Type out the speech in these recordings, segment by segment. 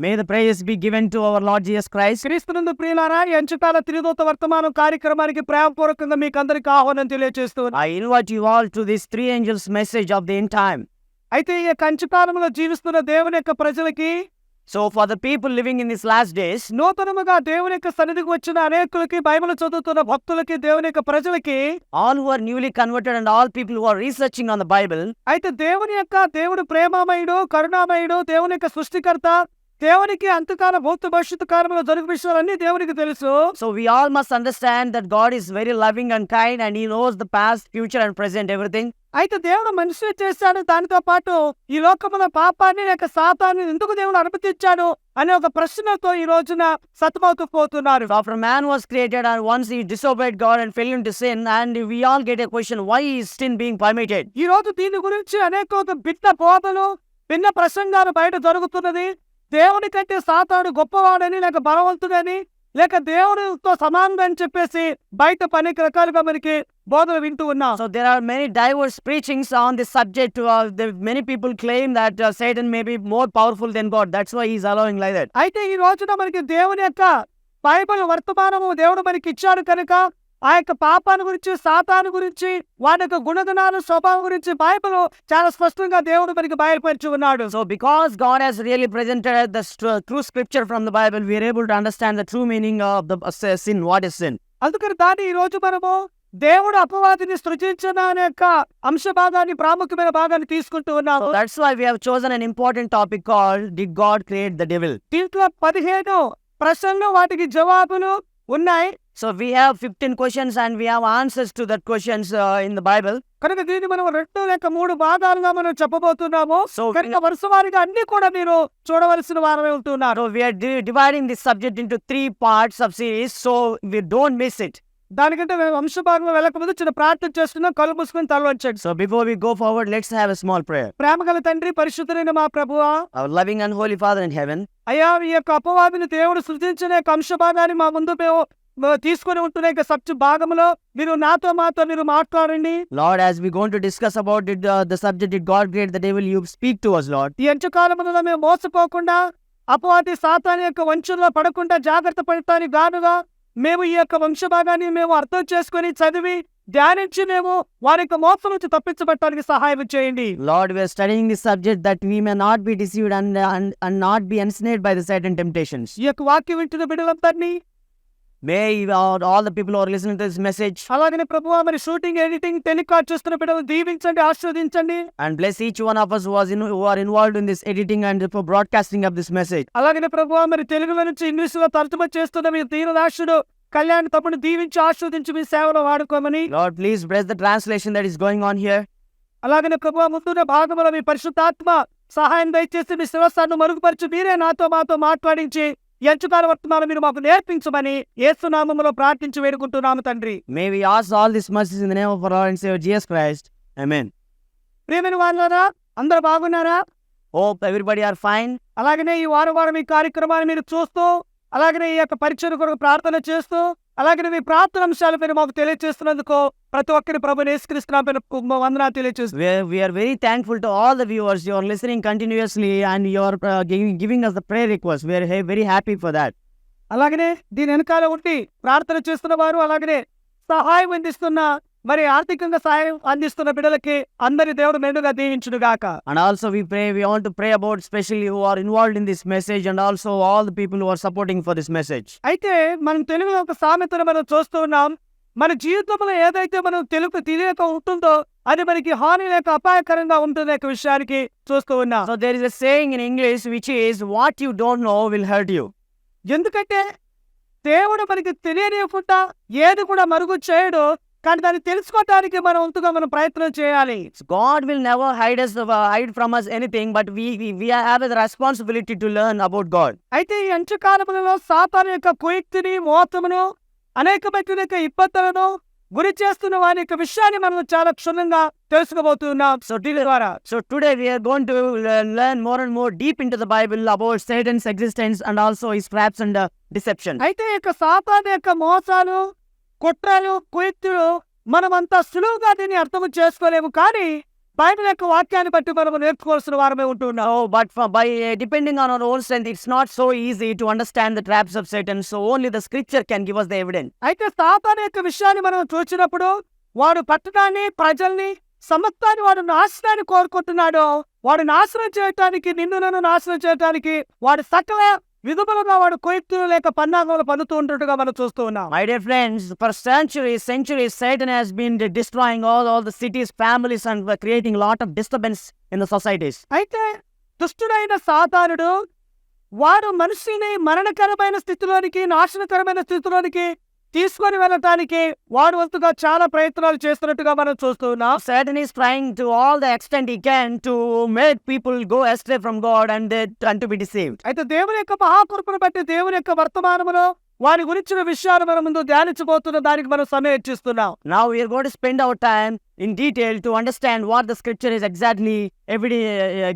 May the praises be given to our lord Jesus Christ క్రీస్తు నుండి ప్రియులారా ఎంచుకాల త్రిదూత వర్తమానం కార్యక్రమానికి ప్రేమపూర్వకంగా మీకు అందరికి ఆహ్వానం తెలియజేస్తూ I invite you all to this three angels message of the in time అయితే ఈ కంచుకాలంలో జీవిస్తున్న దేవుని యొక్క ప్రజలకి so for the people living in this last days నూతనముగా దేవుని యొక్క సన్నిధికి వచ్చిన అనేకులకి బైబిల్ చదువుతున్న భక్తులకి దేవుని యొక్క ప్రజలకి all who are newly converted and all people who are researching on the Bible అయితే దేవుని యొక్క దేవుడు ప్రేమామయుడు కరుణామయుడు దేవుని యొక్క సృష్టికర్త దేవునికి అంతకాల భౌత భవిష్యత్తు కాలంలో జరుగు విషయాలన్నీ దేవునికి తెలుసు. So we all must understand that God is very loving and kind and he knows the past future and present everything అయితే దేవుడు మనిషిని చేశాడు. దానితో పాటు ఈ లోకమున పాపాన్ని లేక సాపాన్ని ఎందుకు దేవుడు అనుమతించాడు అనే ఒక ప్రశ్నతో ఈ రోజున సతమవుతూ పోతున్నారు. After man was and once he disobeyed God and fail to and we all get a question why is tin being ఈ రోజు దీని గురించి అనేక బిట్ట పోతలు భిన్న ప్రసంగాలు బయట జరుగుతున్నది. దేవుడి కంటే సాతాడు గొప్పవాడని లేక బలవంతుడని లేక దేవుడితో సమానం అని చెప్పేసి బయట పని రకాలుగా మనకి బోధన వింటూ ఉన్నా. So there are many diverse preachings on the subject many people claim that Satan may be more powerful than God that's why is allowing like that అయితే ఈ రోజున మనకి దేవుని యొక్క బైబిల్ వర్తమానము దేవుడు మనకి ఇచ్చాడు కనుక ఆ యొక్క పాపాన్ని గురించి సాతాను గురించి వాటి యొక్క గుణగుణాలు స్వభావం గురించి బైబిల్ చాలా స్పష్టంగా దేవుడు మనకి బయలుపరిచి ఉన్నాడు. So because God he's really presented the true scripture from the Bible we're able to understand the true meaning of the sin what is sin అందుకని దాన్ని ఈ రోజు మనము దేవుడు అపవాదిని సృజించిన యొక్క అంశ భాగాన్ని ప్రాముఖ్యమైన భాగాన్ని తీసుకుంటూ ఉన్నారు that's why we chosen an important topic call did God create the devil దీంట్లో పదిహేను ప్రశ్నలు వాటికి జవాబులు ఉన్నాయి. So we have 15 questions and we have answers to that questions uh, in the Bible. కనుక దీన్ని మనం రెండు లేక మూడు భాగాలుగా మనం చెప్పబోతున్నాము we, కనుక వరుస వారిగా అన్ని కూడా మీరు చూడవలసిన వారమే ఉంటున్నారు so we are di- dividing this subject into three parts of series so we don't miss it. దానికంటే మేము వంశ భాగంలో వెళ్ళకముందు చిన్న ప్రార్థన చేస్తున్నాం కళ్ళు మూసుకొని తల వంచండి So before we go forward, let's have a small prayer. ప్రేమగల తండ్రి పరిశుద్ధులైన మా ప్రభువా Our loving and holy Father in heaven, అయ్యా ఈ యొక్క అపవాదిని దేవుడు సృజించిన యొక్క అంశ భాగాన్ని మా ముందు మేము తీసుకొని ఉంటున్న సబ్ భాగంలో మీరు నాతో మాతో మీరు మాట్లాడండి. Lord as we gone to discuss about it the subject it God great the devil you speak to us lord ఈ అంచు కాలంలో మేము మోసపోకుండా అపవాది సాతాని యొక్క వంచుల్లో పడకుండా జాగ్రత్త పడటానికి గానుగా మేము ఈ యొక్క వంశ భాగాన్ని మేము అర్థం చేసుకుని చదివి ధ్యానించి మేము వారి యొక్క మోసం నుంచి తప్పించబట్టడానికి సహాయం చేయండి. Lord we studying this subject that we may not be deceived and and not be ensnared by the side and temptations ఈ యొక్క వాక్యం వింటున్న బిడ్డలందరినీ may all the people are listen this message అలాగనే ప్రభువా మరి షూటింగ్ ఎడిటింగ్ టెలికాట్ చేస్తున్న బిడ్డలు దీవించండి ఆశ్రవదించండి and bless each one of us was in are involved in this editing and broadcasting of this message అలాగనే ప్రభు మరి తెలుగులో నుంచి ఇంగ్లీష్లో తరచుమ చేస్తున్న మీ తీరదాశుడు కళ్యాణ్ తప్పుడు దీవించి ఆశ్రవదించి మీ సేవలో వాడుకోమని. Lord please bless the translation that is going on here అలాగనే ప్రభు ముందునే భాగంలో మీ పరిశుద్ధాత్మ సహాయం దయచేసి మీ శివస్థాన్ని మరుగుపరచు. మీరే నాతో మాతో మాట్లాడించి ఎంచుకాల వర్తమానం మీరు మాకు నేర్పించమని ఏసునామములో ప్రార్థించి వేడుకుంటున్నాము తండ్రి we ask all these mercies in the name of our Lord and Savior Jesus Christ. Amen. ప్రియమైన వాళ్ళారా అందరు బాగున్నారా Hope everybody are fine. అలాగనే ఈ వారం వారం ఈ కార్యక్రమాన్ని మీరు చూస్తూ అలాగనే ఈ యొక్క పరీక్షల కొరకు ప్రార్థన చేస్తూ అలాగే మీ ప్రార్థన అంశాల మీరు మాకు తెలియచేస్తున్నందుకు ప్రతి ఒక్కరి ప్రభు నేసుకరిస్తున్నాము వందనాలు తెలియచేస్తుంది are very thankful to all the viewers your listening continuously and your giving us the prayer request we are very happy for that అలాగనే దీని వెనకాల ఉండి ప్రార్థన చేస్తున్న వారు అలాగనే సహాయం అందిస్తున్న మరి ఆర్థికంగా సహాయం అందిస్తున్న బిడ్డలకి అందరి దేవుడు మెండుగా దీవించును గాక and also we pray we want pray about special you are involved in this message and also all the people are supporting for this message అయితే మనం తెలుగులో ఒక సామెతను మనం చూస్తూ ఉన్నాం. మన జీవితంలో ఏదైతే మనం తెలుగు తెలియక ఉంటుందో అది మనకి హాని లేక అపాయకరంగా ఉంటుంది యొక్క విషయానికి చూస్తూ ఉన్నాం. So there is a saying in English which is what you don't know will hurt you ఎందుకంటే దేవుడు మనకి తెలియనివ్వకుండా ఏది కూడా మరుగు చేయడు. కానీ దాన్ని తెలుసుకోవటానికి మనం ఒంతుగా మనం ప్రయత్నం చేయాలి. God will never hide us hide from us anything but we responsibility to learn about God అయితే ఈ అంచకాలములలో సాతాన్ యొక్క కుయక్తిని మోతమును అనేక మంది ఇబ్బందులను గురి చేస్తున్న వారి యొక్క విషయాన్ని మనం చాలా క్షుణ్ణంగా తెలుసుకోబోతున్నాం. సో టీ ద్వారా. So today we gonna learn more and deep in the Bible about Satan's existence and also ఈ స్ట్రాప్స్ అండ్ డిసెప్షన్ అయితే యొక్క సాతాన్ యొక్క మోసాలు కుట్రలు కుయుక్తులు మనమంతా సులువుగా దీన్ని అర్థం చేసుకోలేము కానీ బైబిల్ యొక్క వాక్యాన్ని బట్టి మనం నేర్చుకోవాల్సిన వారమే ఉంటున్నాం. But by depending on our own strength it's not so easy to understand the traps of Satan so only the scripture only give us the evidence అయితే సాతాన్ యొక్క విషయాన్ని మనం చూసినప్పుడు వాడు పట్టణాన్ని ప్రజల్ని సమస్తాన్ని వాడు నాశనాన్ని కోరుకుంటున్నాడు. వాడు నాశనం చేయటానికి నిన్నులను నాశనం చేయటానికి వాడు సకల విధములుగా వాడు కోయిత్తులు లేక పన్నాగములు పలుతూ ఉంటట్టుగా మనం చూస్తూ ఉన్నాం. My dear friends for century century Satan has been destroying all all the cities families and creating lot of disturbance in the societies అయితే దుష్టుడైన సాతానుడు వారు మనుషుని మరణకరమైన స్థితిలోనికి నాశనకరమైన స్థితిలోనికి తీసుకొని వెళ్ళటానికి వాడు వస్తుగా చాలా ప్రయత్నాలు చేస్తున్నట్టుగా మనం చూస్తున్నాం. Satan is trying to all the extent he can to people go astray from God and they to be అయితే దేవుని యొక్క మహాకృపను బట్టి దేవుని యొక్క వర్తమానములో వారి గురించిన విషయాలు మనం ముందు ధ్యానించబోతున్న దానికి మనం సమయం ఇచ్చిస్తున్నాం. నా we're gourd spend our time in detail to understand what the scripture is exactly ఎవిడి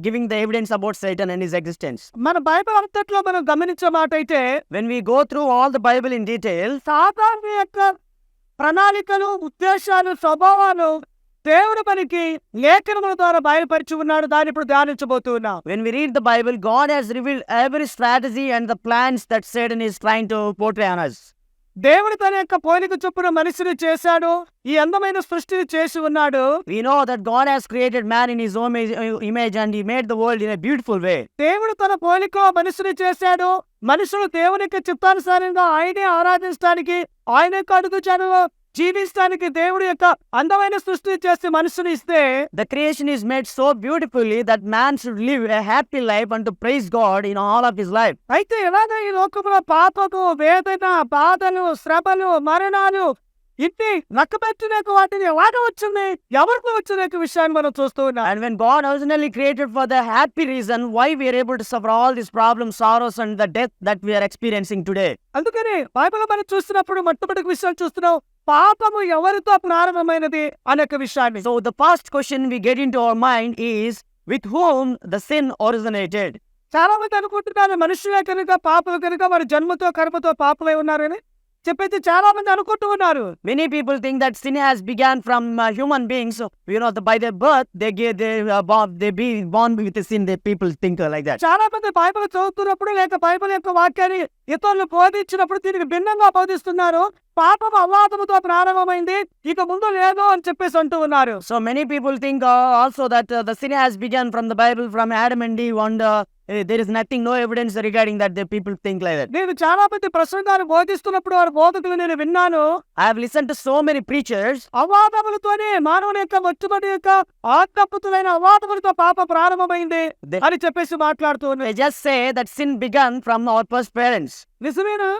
giving the evidence about Satan and is existence మన బైబిల్ అంతట్లో మనం గమనించే మాట అయితే when we go through all the Bible in detail సాధారణ యొక్క ప్రణాళికలు ఉద్దేశాలు స్వభావాలు దేవుడు మనకి లేఖనముల ద్వారా బయలుపరిచి ఉన్నాడు. దాన్ని ఇప్పుడు ధ్యానించబోతున్నా. When we the Bible God has reveal every strategy and plans that side is trying to portray దేవుడు తన యొక్క పోలిక చొప్పున మనిషిని చేశాడు. ఈ అందమైన సృష్టిని చేసి ఉన్నాడు. We that God has created man in his own image and he made the world in beautiful way దేవుడు తన పోలిక మనిషిని చేశాడు. మనుషులు దేవుని యొక్క చిత్తానుసారంగా ఆయనే ఆరాధించడానికి ఆయన యొక్క అడుగు చనలో జీవిస్తానికి దేవుడు యొక్క అందమైన సృష్టి చేసి మనుషులు ఇస్తే the creation is made so beautifully that man should live a happy life and to praise God in all of his life అయితే ఎలాగ ఈ లోకంలో పాపకు వేదన బాధలు శ్రమలు మరణాలు ఇంటి నక్కబెట్టినాక వాటిని ఎలాగ వచ్చింది? ఎవరికి వచ్చిన విషయాన్ని మనం చూస్తూ ఉన్నాం? And when God originally created for the happy reason why we are able to suffer all this problem sorrows and the death that we are experiencing today అందుకని బైబిల్ మనం చూస్తున్నప్పుడు మొట్టమొదటి విషయాలు చూస్తున్నాం పాపము ఎవరితో ప్రారంభమైనది అనే ఒక విషయాన్ని. So the first question we get in to our mind is with whom the sin originated చాలా మంది అనుకుంటున్నారు మనుషులే కనుక పాపలు కనుక వారి జన్మతో కర్మతో పాపలై ఉన్నారని. చెప్పేది చాలా మంది అనుకుంటూ ఉన్నారు. Many people think that sin has begun from human beings you know by they birth they gay they Bob they be born with sin they people think like that చాలా మంది బైబిల్ చదువుతున్నప్పుడు లేక బైబిల్ యొక్క వాక్యాన్ని ఇతరులు బోధించినప్పుడు దీనికి భిన్నంగా బోధిస్తున్నారు. పాపం అవాదముతో ప్రారంభమైంది. ఇక ముందు లేదు అని చెప్పేసి అంటూ ఉన్నారు. So many people think also that the sin has begun from the Bible from Adam and the wonder there is nothing no evidence regarding that they people think like that నేను చాలా మంది ప్రసంగాలు బోధిస్తున్నప్పుడు వారి బోధకులు నేను విన్నాను. I have listen to so many preachers అవాదములతోనే మానవుని యొక్క వచ్చుబడి యొక్క ఆకప్పుతులైన అవాదములతో పాప ప్రారంభమైంది అని చెప్పేసి మాట్లాడుతూ just say that sin began from our first parents నిజమేనా?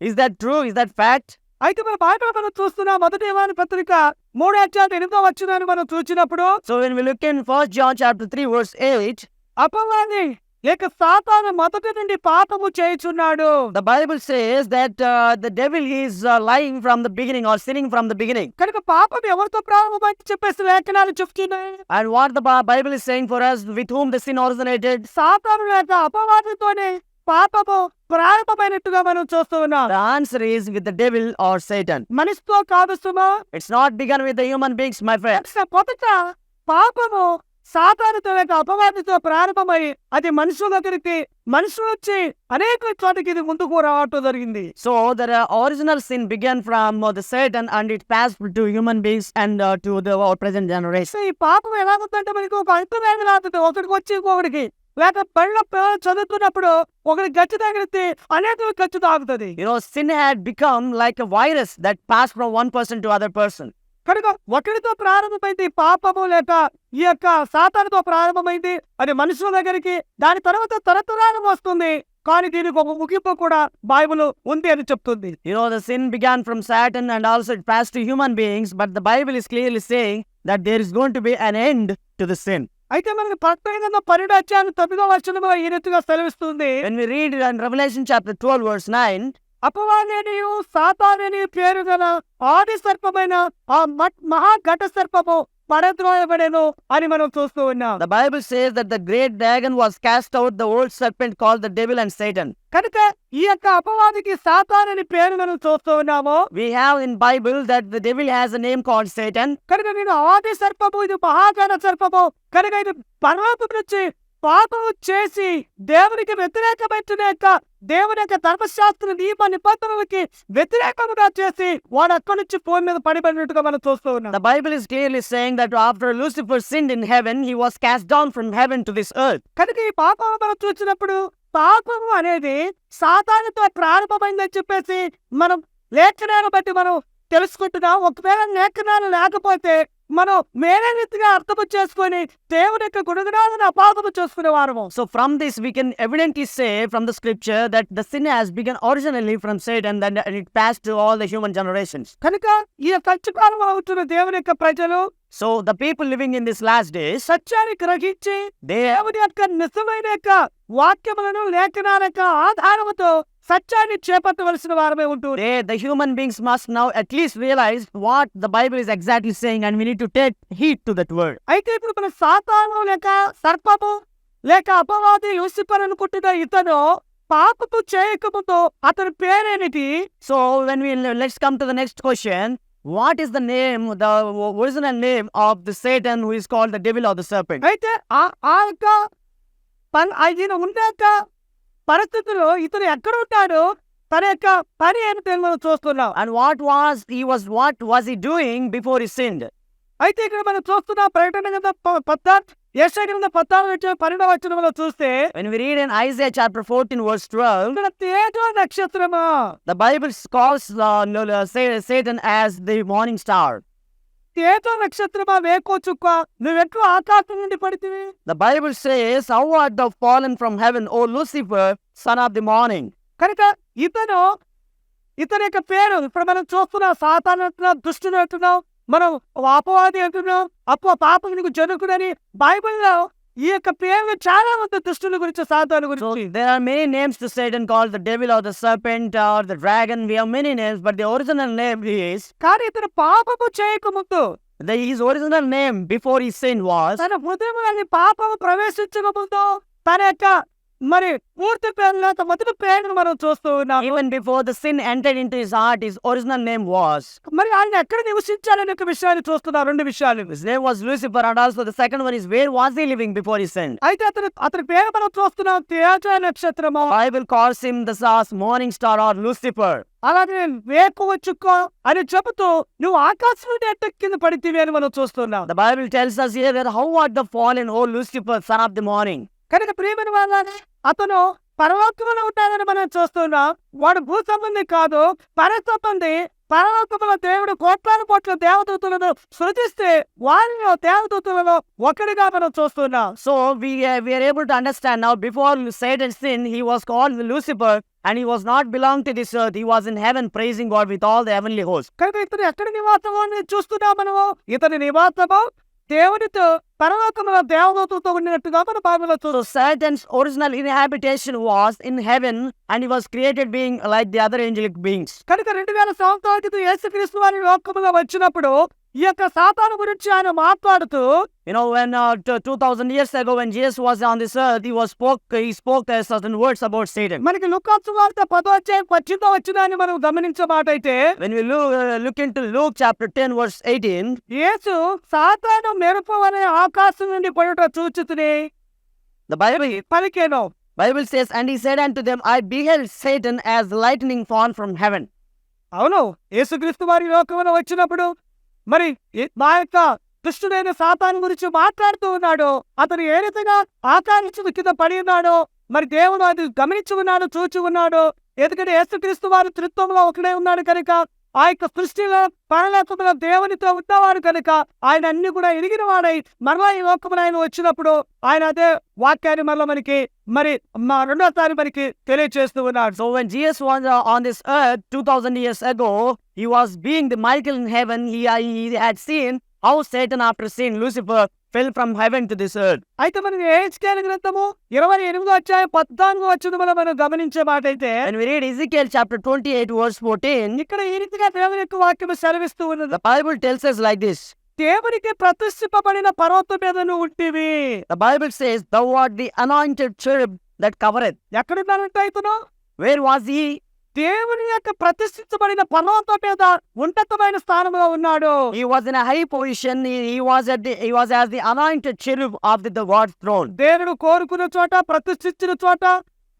Is that true is that fact అయితే మన పాట మనం చూస్తున్నా మొదటి వారి పత్రిక మూడు అధ్యాయులు ఎనిమిదో వచ్చిందని మనం చూసినప్పుడు so when we look in first John chapter three verse eight అపవాది లేక సాతాను మొదటి నుండి పాపము చేయుచున్నాడు the Bible says that uh, the devil is uh, lying from the beginning or sinning from the beginning. కనుక పాపం ఎవరితో ప్రారంభమైంది చెప్పేసి లేఖనాలు చెప్తున్నాయి And what the Bi- Bible is saying for us, with whom the sin originated, సాతాను లేక అపవాదితోనే పాపము ప్రారంభమైనట్టుగా మనం చూస్తూ ఉన్నాం the answer is with the devil or Satan. మనిషితో కాదు సుమా It's not begun with the human beings, my friend. అసలు మొదట పాపము సాధారణతో యొక్క అపవాదితో ప్రారంభమై అది మనుషుల దగ్గరికి మనుషులు వచ్చి అనేక చోటకి ఇది ముందుకు రావటం జరిగింది. So the original sin began from the Satan and it pass to human beings and to the present generation ఈ పాపం ఎలా ఉందంటే మనకి ఒక అంతమైన రాదు ఒకరికి వచ్చి ఇంకొకరికి లేక పళ్ళ చదువుతున్నప్పుడు ఒకరి గచ్చి తగిలితే అనేక గచ్చి తాగుతుంది. You know sin had become like virus that pass from one person to other person కనుక ఒకరితో ప్రారంభమైంది పాపము లేక ఈ యొక్క సాతానుతో ప్రారంభమైంది. అది మనుషుల దగ్గరికి దాని తర్వాత తరతరాలు వస్తుంది. కానీ దీనికి ఒక ముగింపు కూడా బైబుల్ ఉంది అని చెప్తుంది. You sin began from Satan and also pass human beings but the Bible is clearly saying that there is going to be end to the sin అయితే మనకి ప్రత్యేకంగా పరిణాచ్యాన్ని తొమ్మిదో వచ్చిన ఈ రీతిగా సెలవిస్తుంది. When read and Revelation chapter twelve verse nine అపవాదేనియు సాతాదేని పేరు గల ఆది సర్పమైన ఆ మట్ మహా ఘట సర్పము పడద్రోయబడేను అని మనం చూస్తూ ఉన్నాం. The Bible says that the great dragon was cast out the old serpent call the devil and Satan కనుక ఈ యొక్క అపవాదికి సాతాన్ అని పేరు మనం చూస్తూ ఉన్నాము? We have in Bible that the devil has a name call Satan కనుక నేను ఆది సర్పము ఇది మహాగణ సర్పము కనుక ఇది పర్వతం నుంచి పాపము చేసి దేవునికి వ్యతిరేకమైన యొక్క దేవుని యొక్క ధర్మశాస్త్ర నియమ నిబంధనలకి వ్యతిరేకముగా చేసి వాడు అక్కడి నుంచి భూమి మీద పడిపడినట్టుగా మనం చూస్తూ ఉన్నాం The Bible is clearly saying that after Lucifer sinned in heaven, he was cast down from heaven to this earth. కనుక ఈ పాపము మనం చూసినప్పుడు పాపము అనేది సాతానుతో ప్రారంభమైందని చెప్పేసి మనం లేఖనాన్ని బట్టి మనం తెలుసుకుంటున్నాం ఒకవేళ లేఖనాలు లేకపోతే మనం వేరే రీతిగా అర్థం చేసుకొని దేవుని యొక్క గుణగుణాలను అపార్థం చేసుకునే వారము. So from this we can evident is say from the scripture that the sin has begun originally from Satan and that it pass to all the human generations కనుక ఈ సత్యకాలం అవుతున్న దేవుని యొక్క ప్రజలు so the people living in this last day సత్యాన్ని గ్రహించి దేవుని యొక్క నిజమైన యొక్క వాక్యములను లేఖనాల యొక్క సత్యాన్ని చేపట్టవలసిన వారమే ఉంటూ the human beings must now at least realize what the Bible is exactly saying, and we need to take heed to that word. అయితే ఇప్పుడు మన సాతాను లేక సర్పము లేక అపవాది లూసిఫర్ అనుకుంటున్న ఇతను పాపము చేయకముందు అతని పేరేమిటి So when we let's come to the next question. What is the name, the original name of the Satan who is called the devil or the serpent? అయితే ఆ ఆ యొక్క పన్ ఆయన ఉన్న యొక్క పరిస్థితిలో ఇతను ఎక్కడ ఉంటాడో తన యొక్క పని ఏమిటని మనం చూస్తున్నాం And what was he was what was he doing before he sinned? అయితే ఇక్కడ మనం చూస్తున్నాం ప్రకటన కింద పద్నాలుగు యశ కింద పద్నాలుగు వచ్చే పన్నెండవ వచనంలో చూస్తే When we read in Isaiah chapter 14, verse 12, ఇక్కడ తేజో నక్షత్రమా the Bible calls uh, no, no, Sa- Satan as the morning star. తేజో నక్షత్రమా వేకో చుక్క నువ్వెట్లు ఆకాశం నుండి పడితివి The Bible says, How art thou fallen from heaven, O Lucifer, son of the morning? కనుక ఇతను ఇతని యొక్క పేరు ఇప్పుడు మనం చూస్తున్నాం సాతాను అంటున్నాం దుష్టుడు అంటున్నాం మనం అపవాది అంటున్నాం అప్పు పాపం నీకు జరుగుడని బైబిల్లో ఈ యొక్క పేర్లు చాలా మంది దుష్టుల గురించి సాతాను గురించి there are many names to Satan called the devil or the serpent or the dragon. We have many names, but the original name is కానీ ఇతను పాపము చేయకముందు the, his original name before he sinned was తన హృదయంలోని పాపము ప్రవేశించక ముందు తన యొక్క మరి పూర్తి పేరు మొదటి పేరును మనం చూస్తూ ఉన్నాం even before the sin enter in his heart his original name was మరి ఆయన ఎక్కడ నివసించాలని ఒక విషయాన్ని చూస్తున్నా రెండు విషయాలు. His name was Lucifer and also the second one is where was he living before he sinned అయితే అతను అతని పేరు మనం చూస్తున్నాం తేజ నక్షత్రం I will calls him the sauce morning star or Lucifer అలాగే వేకు వచ్చుకో అని చెబుతూ నువ్వు ఆకాశం ఎట్ట కింద పడితేవి అని మనం చూస్తున్నావు Bible tells us how what the fall O Lucifer son of the morning కనుక ప్రియమైన వాళ్ళని అతను పరలోకంలో ఉంటాడని మనం చూస్తున్నాం వాడు భూ సంబంధి కాదు పర సంబంధి పరలోకంలో దేవుడు కోట్లాది కోట్ల దేవదూతులను సృజిస్తే వారిలో దేవదూతులలో ఒకరిగా మనం చూస్తున్నాం so we are able to understand now before side and sin he was call Lucifer and he was not belong to this earth he was in heaven praising God with all the heavenly host కనుక ఇతను ఎక్కడ నివాసమో చూస్తున్నాం మనము ఇతని నివాసము దేవుడితో పరలోకమున దేవదూతతో ఉండినట్టుగా మన బైబిల్లో చూస్తాం. Satan's original inhabitation was in heaven and was created being like the other angelic beings కనుక రెండు వేల సంవత్సరాల క్రితం యేసు క్రీస్తు వారి లోకముగా వచ్చినప్పుడు ఈ యొక్క సాతాను గురించి ఆయన మాట్లాడుతూ You know, when uh, t- 2000 years ago, when Jesus was on this earth, he was spoke he spoke uh, certain words about Satan. మనకి లుకాసు వార్త పదో అధ్యాయం పచ్చితో వచ్చిందని మనం గమనించే మాట అయితే When we look, uh, look into Luke chapter 10, verse 18, యేసు సాతాను మెరుపు అనే ఆకాశం నుండి పడుట చూచుతుని the Bible పలికేను Bible says, and he said unto them, I beheld Satan as lightning fall from heaven. అవును యేసుక్రీస్తు వారి లోకములో వచ్చినప్పుడు మరి ఈ- మా యొక్క దుష్టుడైన సాతాను గురించి మాట్లాడుతూ ఉన్నాడో అతను ఏ రీతిగా ఆకాశం కింద పడి ఉన్నాడో మరి దేవుడు అది గమనించి ఉన్నాడు చూచి ఉన్నాడు ఎందుకంటే యేసుక్రీస్తు వారు త్రిత్వంలో ఒకడే ఉన్నాడు కనుక ఆ యొక్క సృష్టిలో పరలోకంలో దేవునితో ఉన్నవాడు కనుక ఆయన అన్ని కూడా ఎరిగిన వాడై మరలా ఈ లోకమున ఆయన వచ్చినప్పుడు ఆయన అదే వాక్యాన్ని మరలా మనకి మరి మా రెండోసారి మనకి తెలియజేస్తూ ఉన్నాడు. సో వెన్ జిఎస్ was uh, on this earth 2000 years ago, he was being the Michael in heaven. He, uh, he had seen how Satan, after sin, Lucifer, fell from heaven to this earth. అయితే మనం ఏహెచ్కేల గ్రంథము ఇరవై ఎనిమిదో అధ్యాయం పద్నాలుగో వచ్చిన మనం మనం గమనించే మాట అయితే When we read Ezekiel chapter 28, verse 14, ఇక్కడ ఈ రీతిగా దేవుని యొక్క వాక్యం సెలవిస్తూ ఉన్నది the Bible tells us like this. దేవునికి ప్రతిష్ఠింపబడిన పర్వతం మీద నువ్వు ఉంటివి The Bible says, Thou art the anointed cherub that covereth. ఎక్కడున్నానంటే ఇతను Where was he? దేవుని యొక్క ప్రతిష్ఠించబడిన పర్వత పేద ఉన్నతమైన స్థానంలో ఉన్నాడు. He was in high position he was he was as the anointed of the what throne దేవుడు కోరుకున్న చోట ప్రతిష్ఠించిన చోట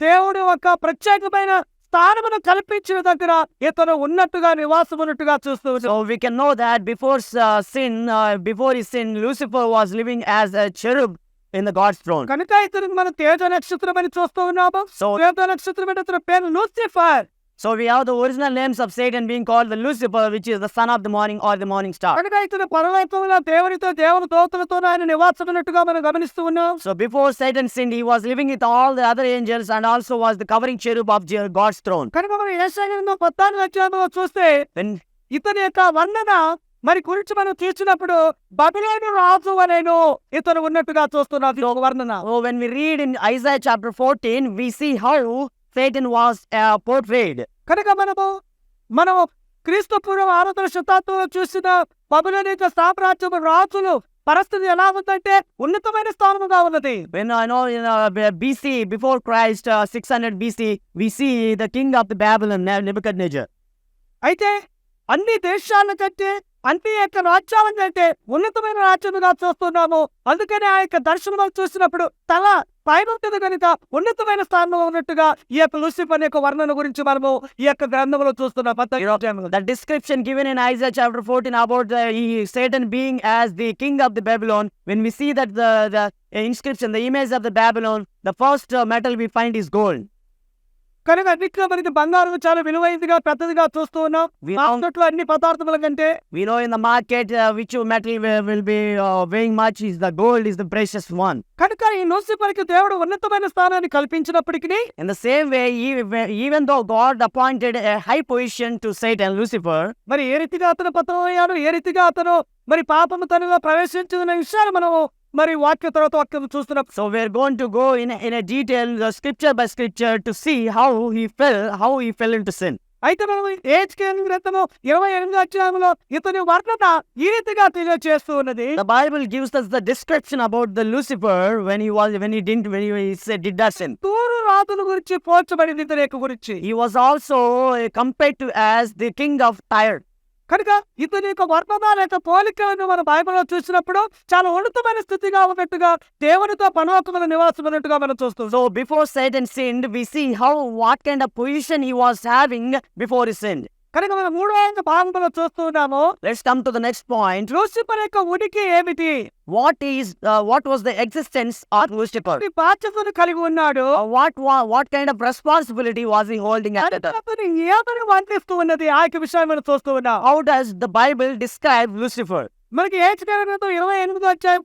దేవుడు ఒక ప్రత్యేకమైన స్థానమును కల్పించిన దగ్గర ఇతను ఉన్నట్టుగా నివాసం ఉన్నట్టుగా చూస్తూ so we can know that before sin before he sin Lucifer was living as a cherub in the God's throne కనుక ఇతను మన తేజ నక్షత్రం అని చూస్తూ ఉన్నాము. సో తేజ నక్షత్రం అంటే అతని పేరు so we have the original names of Satan being called the Lucifer, which is the son of the morning or the morning star. కనుక ఇతను పరలోకంలో దేవునితో దేవుని దోతలతో ఆయన నివాసం ఉన్నట్టుగా మనం గమనిస్తూ ఉన్నాం So before Satan sinned, he was living with all the other angels and also was the covering cherub of Je- God's throne. కనుక మనం ఏసాయంలో పద్నాలుగు అధ్యాయంలో చూస్తే When ఇతని యొక్క వర్ణన మరి గురించి మనం తీర్చినప్పుడు బబిలోను రాజు అనేను ఇతను ఉన్నట్టుగా చూస్తున్నాం ఈ ఒక వర్ణన oh, when we read in Isaiah chapter 14, we see how Was uh, portrayed. కనుక మనము మనం క్రీస్తు పూర్వం ఆరాధన శతాబ్దంలో చూసిన బబులోని యొక్క సామ్రాజ్యం రాజులు పరిస్థితి ఎలా ఉందంటే ఉన్నతమైన స్థానముగా ఉన్నది in uh, B- BC, before Christ, uh, 600 BC, we see the king of the Babylon, Ne- Nebuchadnezzar. అయితే అన్ని దేశాల కంటే అన్ని యొక్క రాజ్యాల కంటే ఉన్నతమైన రాజ్యముగా చూస్తున్నాము అందుకనే ఆ యొక్క దర్శనం చూసినప్పుడు తల పైనంతది కనుక ఉన్నతమైన స్థానంలో ఉన్నట్టుగా ఈ యొక్క లూసిఫ్ అనే యొక్క వర్ణన గురించి మనము ఈ యొక్క గ్రంథంలో చూస్తున్నాం description given in chapter fourteen about he Satan being king of the Babylon when we see that the inscription the image of the Babylon the first metal we find is gold కనుక అన్నిట్లో మనకి బంగారం చాలా విలువైందిగా పెద్దదిగా చూస్తూ ఉన్నాం. అన్ని పదార్థముల కంటే we know in the market which material will be weighing much the gold is the precious one కనుక ఈ నోసిపర్కి దేవుడు ఉన్నతమైన స్థానాన్ని కల్పించినప్పటికీ in the same way even though God appointed high position to Satan and Lucifer మరి ఏ రీతిగా అతను పతనం అయ్యాడు? ఏ రీతిగా అతను మరి పాపము తనలో ప్రవేశించిన విషయాలు మనము మరి వాక్య తర్వాత వాక్యం చూస్తున్నాం going to go in, a- in a detail, the scripture by scripture, to see how he fell, how he fell into sin. అయితే మనం ఏజ్కేల్ గ్రంథము ఇరవై ఎనిమిది అధ్యాయంలో ఇతని వర్ణన ఈ రీతిగా తెలియజేస్తూ ఉన్నది The Bible gives us the description about the Lucifer when he was when he didn't when he said, did not sin. తూరు రాతుల గురించి పోల్చబడింది ఇతని యొక్క గురించి He was also uh, compared to as the king of Tyre. కనుక ఇతని యొక్క వర్ణన లేక పోలికలను మన బైబిల్లో చూసినప్పుడు చాలా ఉన్నతమైన స్థితిగా ఉన్నట్టుగా దేవునితో పనోకముల నివాసం ఉన్నట్టుగా మనం చూస్తాం so before Satan sinned, we how how what kind position position was was before before. కనుక మనం మూడో అంక పాపములు చూస్తున్నాము. Let's come to the next point Lucifer యొక్క ఉనికి ఏమిటి? What is what was the existence of Lucifer ఈ బాధ్యతను కలిగి ఉన్నాడు. What what kind of responsibility was he holding at that అతను ఏమను వంతిస్తూ ఉన్నది ఆ యొక్క విషయం మనం చూస్తూ how does the Bible describe Lucifer మనకి ఏచ్ కరణతో ఇరవై ఎనిమిది వచ్చాయి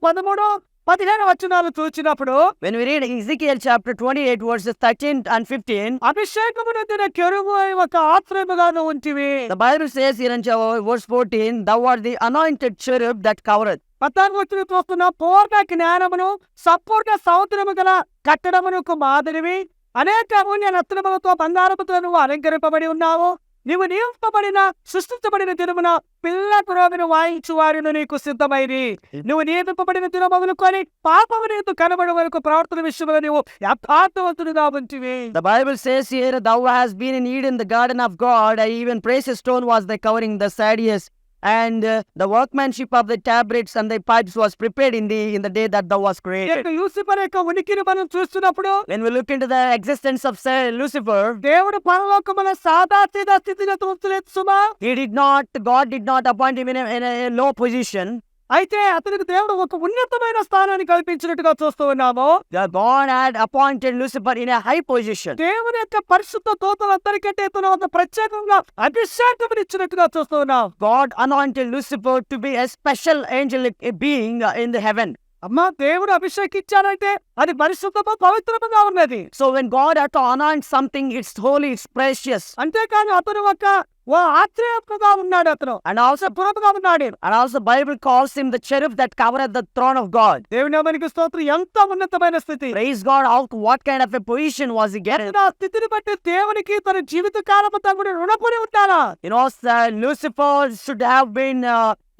పదిహేను వచనాలు చూసినప్పుడు When we read Ezekiel chapter 28 verses 13 and 15, అభిషేకము నొందిన కెరువు అయి ఒక ఆశ్రయముగాను ఉంటివి. the Bible says here in verse 14, Thou art the anointed cherub that covereth. పద్నాలుగు వచ్చిన చూస్తున్న పూర్ణ జ్ఞానమును సంపూర్ణ సముద్రము గల కట్టడమునకు మాదిరివి. అనేక అమూల్య రత్నములతో బంగారముతో నువ్వు అలంకరింపబడి ఉన్నావు. నీవు నియమింపబడిన సృష్టించబడిన దినమున పిల్ల పురోగను వాయించు వారిని నీకు సిద్ధమైరి నువ్వు నియమింపబడిన దినం మొదలుకొని పాపము నీకు కనబడి వరకు ప్రవర్తన విషయంలో నీవు యథార్థవంతుడిగా ఉంటివి The Bible says here, Thou hast been in Eden, the garden of God, and even precious stone was thy covering, the sardius, and uh, the workmanship of the tabrets and the pipes was prepared in the in the day that thou was ఈ created. యొక్క యూసిఫర్ యొక్క ఉనికిని మనం చూస్తున్నప్పుడు When we look into the existence of Sa- Lucifer, దేవుడు పరలోకముల సాదా సీదా స్థితిని ఉంచలేదు సుమా he did not, God did not appoint him in a, in a low position. అయితే అతనికి దేవుడు ఒక ఉన్నతమైన స్థానాన్ని కల్పించినట్టుగా చూస్తూ ఉన్నాము. The God had appointed in high position దేవుని యొక్క పరిశుద్ధ తోతలు అందరికంటే తన వద్ద ప్రత్యేకంగా అభిషేకం ఇచ్చినట్టుగా చూస్తూ ఉన్నాం. God anointed Lucifer to be a special angel being in the heaven అమ్మా దేవుడు అభిషేకించారంటే అది పరిశుద్ధము పవిత్రముగా ఉన్నది So when God had to anoint something, it's holy, it's precious. అంతేకాని అతను ఒక ఓ ఆశ్చర్యముగా ఉన్నాడు అతను And also, పురముగా ఉన్నాడు and also Bible calls him the cherub that covereth the throne of God. దేవుని నామానికి స్తోత్రం ఎంత ఉన్నతమైన స్థితి Praise God, how what kind of a position was he getting? ఆ స్థితిని బట్టి దేవునికి తన జీవిత కాలం అంతా కూడా రుణపడి ఉంటారా You know, uh, Lucifer should have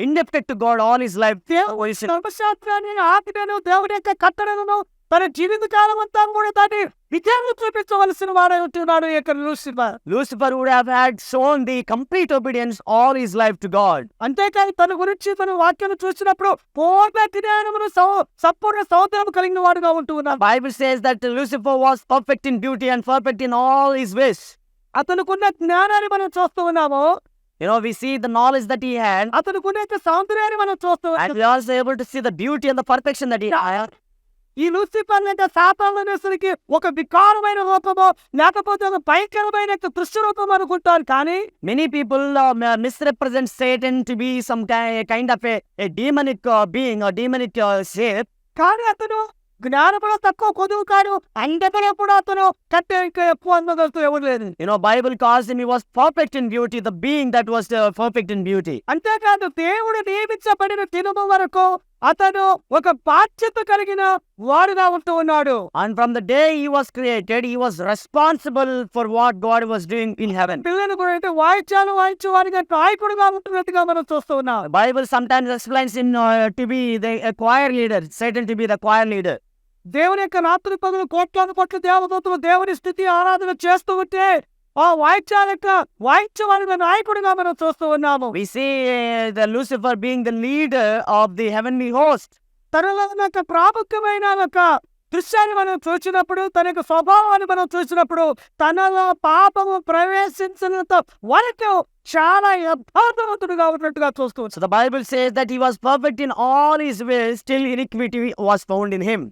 indebted to God all his life. దేవుడు ఆకలిను దేవుడి యొక్క కట్టడలను తన జీవిత కాలం అంతా కూడా దాన్ని విజయాన్ని చూపించవలసిన వాడే ఉంటున్నాడు Lucifer. Lucifer would have had shown the complete obedience all his life to God అంతేకాని తన గురించి తన వాక్యం చూసినప్పుడు పూర్ణ జ్ఞానమును సంపూర్ణ సౌందర్యం కలిగిన వాడుగా ఉంటూ ఉన్నాడు says that Lucifer was perfect in beauty and perfect in all his ways అతనుకున్న జ్ఞానాన్ని మనం చూస్తూ ఉన్నాము. You know, we see the knowledge that he had, అతనుకున్న యొక్క సౌందర్యాన్ని మనం చూస్తూ and we are also able to see the beauty and the perfection that he had. ఈ Lucifer యొక్క సాతానునికి ఒక వికారమైన రూపమో లేకపోతే ఒక భయంకరమైన దృశ్య రూపం అనుకుంటారు కానీ uh, be some ki- kind of a, a demonic uh, being or demonic uh, shape. కానీ అతను జ్ఞానములో తక్కువ కొదువు కాడు అందరిలో కూడా అతను కట్టే ఎక్కువ అందగలుగుతూ ఎవరు లేదు calls him he was perfect in beauty, the being that was uh, perfect in beauty. అంతేకాదు దేవుడు నియమించబడిన దినము వరకు అతను ఒక బాధ్యత కలిగిన వాడుగా ఉంటూ ఉన్నాడు And from the day he was created, he was responsible for what God was doing in heaven. పిల్లలు కూడా అయితే వాయిద్యాలు వాయించే వారిగా నాయకుడుగా ఉంటున్నట్టుగా మనం చూస్తూ ఉన్నాం sometimes explains him uh, to be the a choir leader, Satan to be the choir leader. దేవుని యొక్క రాత్రి పగులు కోట్లాను కోట్ల దేవదూతలు దేవుని స్థితి ఆరాధన చేస్తూ ఉంటే ఆ వాయిద్యాల యొక్క వాయిద్య నాయకుడిగా మనం చూస్తూ ఉన్నాము. We see the Lucifer being the leader of the heavenly host తనలో ఒక ప్రాముఖ్యమైన ఒక దృశ్యాన్ని మనం చూసినప్పుడు తన యొక్క స్వభావాన్ని మనం చూసినప్పుడు తనలో పాపము ప్రవేశించినంత వరకు చాలా యథార్థవంతుడుగా ఉన్నట్టుగా చూస్తూ So the Bible says that he was perfect in all his ways, till iniquity was found in him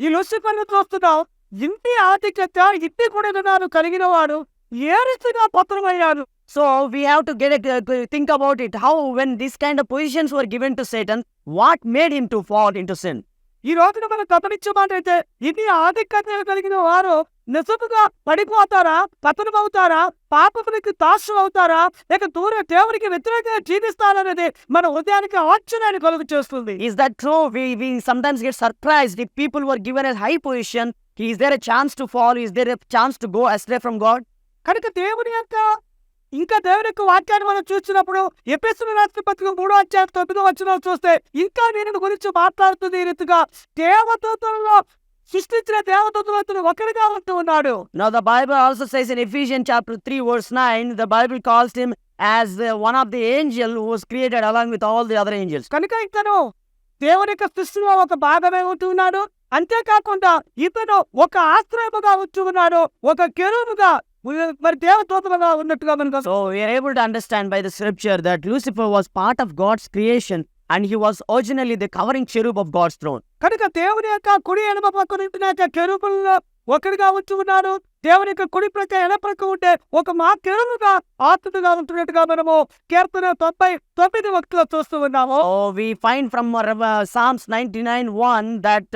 ఈ లొసిఫర్ను చూస్తున్నావు ఇంటి ఆధిక్యత ఇంటి గుణగణాలు కలిగిన వాడు ఏ రీతిగా పత్రమయ్యారు so we have to get think about it how when this kind of positions were given to Satan what made in to fall in to sin ఈ రోజున మనం గమనించే మాట అయితే ఇన్ని ఆధిక్యతలు కలిగిన వారు నిజముగా పడిపోతారా? పతనం అవుతారా పాపములకి తాసు అవుతారా లేక దూర దేవునికి వ్యతిరేకంగా జీవిస్తారనేది మన ఉదయానికి ఆశ్చర్యాన్ని కలుగు చేస్తుంది that true we we sometimes get surprise the people were given a high position is there chance to follow is there a chance God కనుక దేవుని యొక్క ఇంకా దేవుని యొక్క వాక్యాన్ని మనం చూసినప్పుడు ఎపిసులు రాష్ట్ర పత్రిక మూడో అధ్యాయం తొమ్మిదో వచ్చిన చూస్తే ఇంకా దీని గురించి మాట్లాడుతుంది ఈ రీతిగా దేవదూతలలో సృష్టించిన దేవదూతలు ఒకరిగా ఉంటూ ఉన్నాడు. Now the Bible also says in Ephesians chapter 3 verse 9, the Bible calls him as uh, one of the angel who was created along with all the other angels. కనుక ఇతను దేవుని యొక్క సృష్టిలో ఒక భాగమే ఉంటూ ఉన్నాడు. అంతేకాకుండా ఇతను ఒక ఆశ్రయముగా ఉంటూ ఉన్నాడు. ఒక కెరువుగా మరి దేవదూతలుగా ఉన్నట్టుగా మనకు So we are able to understand by the scripture that Lucifer was part of God's creation and he was originally the covering cherub of God's throne. కనుక దేవుని యొక్క కుడి ఎడమ పక్కన ఉంటున్న యొక్క కెరుపుల్లో ఒకరిగా ఉంటూ ఉన్నాడు దేవుని యొక్క కుడి ప్రక్క ఎడ ప్రక్క ఉంటే ఒక మా కెరువుగా ఆత్మగా ఉంటున్నట్టుగా మనము కీర్తన తొంభై తొమ్మిది ఒకటిలో చూస్తూ ఉన్నాము Oh, we find from uh, Rev- Psalms 99 1 that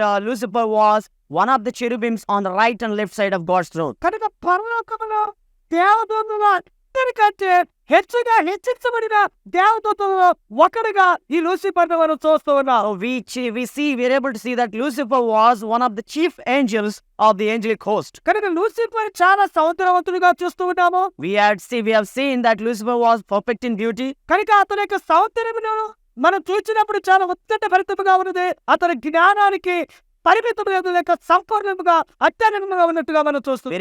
one of the cherubims on the right and left side of God's throne కనుక పరలోకములో దేవదూతుల ఇద్దరికంటే హెచ్చుగా హెచ్చించబడిన దేవదూతలలో ఒకరుగా ఈ లూసిఫర్ మనం చూస్తూ ఉన్నాం. We we see were able to see that Lucifer was one of the chief angels of the angel host కనుక Lucifer చాలా సౌందర్యవంతుడిగా చూస్తూ ఉంటాము we had see we have seen that Lucifer was perfect in beauty కనుక అతని యొక్క సౌందర్యము మనం చూసినప్పుడు చాలా ఉత్కంఠ భరితంగా ఉన్నది. అతని జ్ఞానానికి పరిమితం లేక సంపూర్ణంగా అత్యనంగా ఉన్నట్టుగా మనం చూస్తాం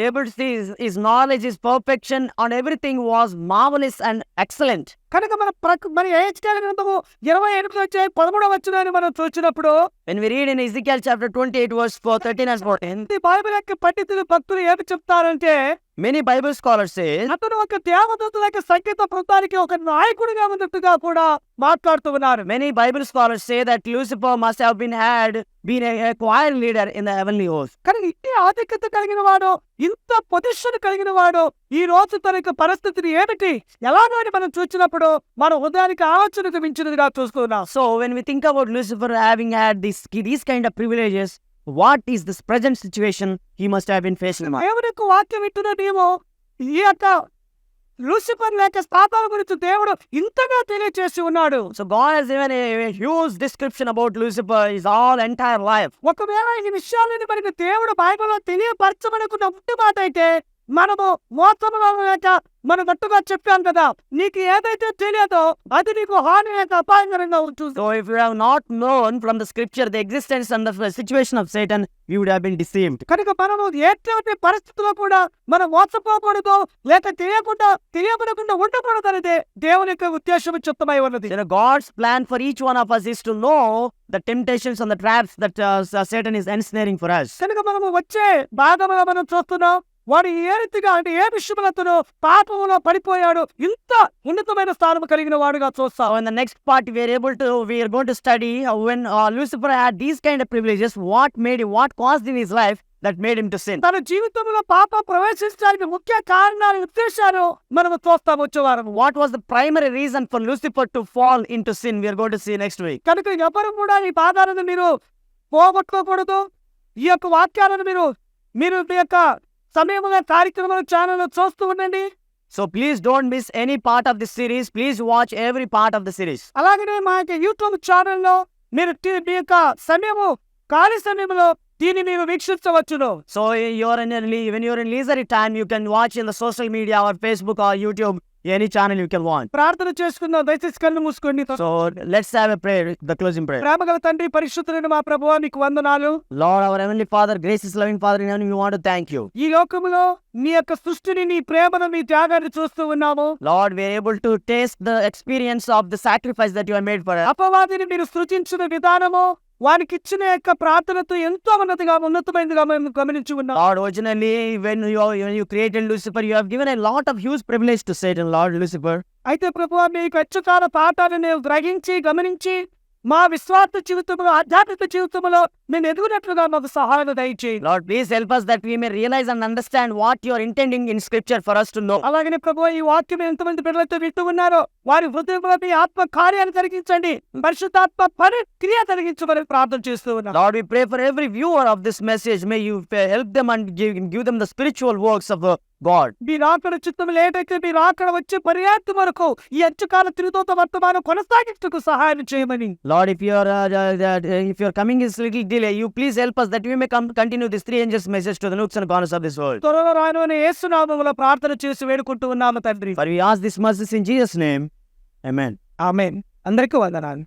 knowledge is perfection on everything was marvellous and excellent కనుక మన ప్రక మన ఏహెచ్కేల గ్రంథము ఇరవై ఎనిమిది వచ్చే పదమూడవ వచ్చిన మనం చూసినప్పుడు When we read in Ezekiel chapter 28, verse 4, 13 and 14, ఈ బైబిల్ యొక్క పండితులు భక్తులు ఏమి చెప్తారంటే many Bible scholars say అతను ఒక దేవదూతుల యొక్క సంగీత బృందానికి ఒక నాయకుడిగా ఉన్నట్టుగా కూడా మాట్లాడుతూ ఉన్నారు many Bible scholars say that Lucifer must have been had been a, a choir leader in the heavenly host. కానీ ఇన్ని ఆధిక్యత కలిగిన వాడు ఇంత పొజిషన్ కలిగిన వాడు ఈ రోజు తన యొక్క పరిస్థితిని ఏమిటి? ఎలాగో అని మనం చూసినప్పుడు మన ఉదయానికి ఆలోచన మించినదిగా చూసుకున్నాం so when we think about Lucifer having had this these kind of privileges what is this present situation he must have been face ఎవరి యొక్క వాక్యం ఇట్టునేమో ఈ యొక్క లూసిఫర్ లేక పాపాల గురించి దేవుడు ఇంతగా తెలియచేసి ఉన్నాడు. So God has given huge description huge Lucifer about all entire life ఒకవేళ ఈ విషయాలని మనకి దేవుడు బైబిల్లో తెలియపరచమనుకున్న ఉంటే మాట అయితే మనము మోసములనేట మన గట్టుగా చెప్పాం కదా. నీకు ఏదైతే తెలియదో అది నీకు హాని అంత అపాయకరంగా ఉంటుంది. From scripture the and the situation Satan you would have been deceived కనుక మనము ఎటువంటి పరిస్థితుల్లో కూడా మన మోసపోకూడదు లేక తెలియకుండా తెలియబడకుండా ఉండకూడదు అనేది దేవుని యొక్క ఉద్దేశం చిత్తమై ఉన్నది. God's plan for each one of us is to know the temptations and the traps that uh, satan is ensnaring for us. కనుక మనము వచ్చే బాధమల మనం చూస్తున్నాం వాడు ఏ రీతిగా అంటే ఏ విషయములతోనూ పాపములో పడిపోయాడు ఇంత ఉన్నతమైన స్థానం కలిగిన వాడుగా చూస్తాం are able to we are going to study how when uh, Lucifer had these kind of privileges, what made him, what caused in his life that made him to sin. తన జీవితంలో పాప ప్రవేశించడానికి ముఖ్య కారణాలు ఉద్దేశాలు మనము చూస్తాం వచ్చేవారం What was the primary reason for Lucifer to fall into sin? We are going to see next week. కనుక ఎవరు కూడా ఈ పాదాలను మీరు పోగొట్టుకోకూడదు ఈ యొక్క వాక్యాలను మీరు మీరు మీ యొక్క సమయముగా కార్యక్రమం ఛానల్ చూస్తూ ఉండండి. So please don't miss any part of the series please watch every part of the series అలాగే మా యొక్క యూట్యూబ్ ఛానల్లో మీరు మీ యొక్క సమయము ఖాళీ సమయంలో దీన్ని మీరు వీక్షించవచ్చును. So your in lee when your in leisure time you can watch in social media Facebook or YouTube any channel you can want ప్రార్థన చేసుకుందాం. దయచేసి కళ్ళు మూసుకోండి. So let's have a prayer the closing prayer ప్రేమ గల తండ్రి పరిశుద్ధులైన మా ప్రభు మీకు వందనాలు. Lord our heavenly father graces loving father in heaven we want to thank you ఈ లోకములో మీ యొక్క సృష్టిని నీ ప్రేమను మీ త్యాగాన్ని చూస్తూ ఉన్నాము. Lord we able to taste the experience of the sacrifice that you have made for us అపవాదిని మీరు సృజించిన విధానము వారికి ఇచ్చిన యొక్క ప్రార్థనతో ఎంతో ఉన్నతగా ఉన్నతమైనదిగా మేము గమనించి ఉన్నాం. Lord originally when you you created Lucifer you have given a lot of huge privilege to set in Lord Lucifer అయితే ప్రభువా మీకు యొక్క ఇచ్చకాల పాఠాలను గ్రహించి గమనించి మా విశ్వార్థ జీవితంలో ఆధ్యాత్మిక జీవితంలో మేము ఎదుగునట్లుగా మాకు సహాయం దయచేయి. Lord please help us that may realise and understand what your intending in scripture for us అలాగే ప్రభు ఈ వాక్యం ఎంతమంది పిల్లలతో వింటూ ఉన్నారో వారి హృదయంలో మీ ఆత్మ కార్యాన్ని జరిగించండి. పరిశుద్ధాత్మ పని క్రియ జరిగించమని ప్రార్థన చేస్తూ ఉన్నాం. We pray for every viewer of this message may you help them and give them the spiritual works of God. మీరు ఆకడ చిత్తం లేటైతే మీరు ఆకడ వచ్చే పర్యాప్తి వరకు ఈ అంచుకాల తిరుగుతోత వర్తమానం కొనసాగించుటకు సహాయం చేయమని Lord, if you are uh, uh, uh, if you are coming is little delay, you please help us that we may come continue this three angels message to the nooks and corners of this world. త్వరలో రాను అనే యేసునామములో ప్రార్థన చేసి వేడుకుంటూ ఉన్నాము తండ్రి For we ask this mercy in Jesus' name. Amen. Amen అందరికీ వందనాలు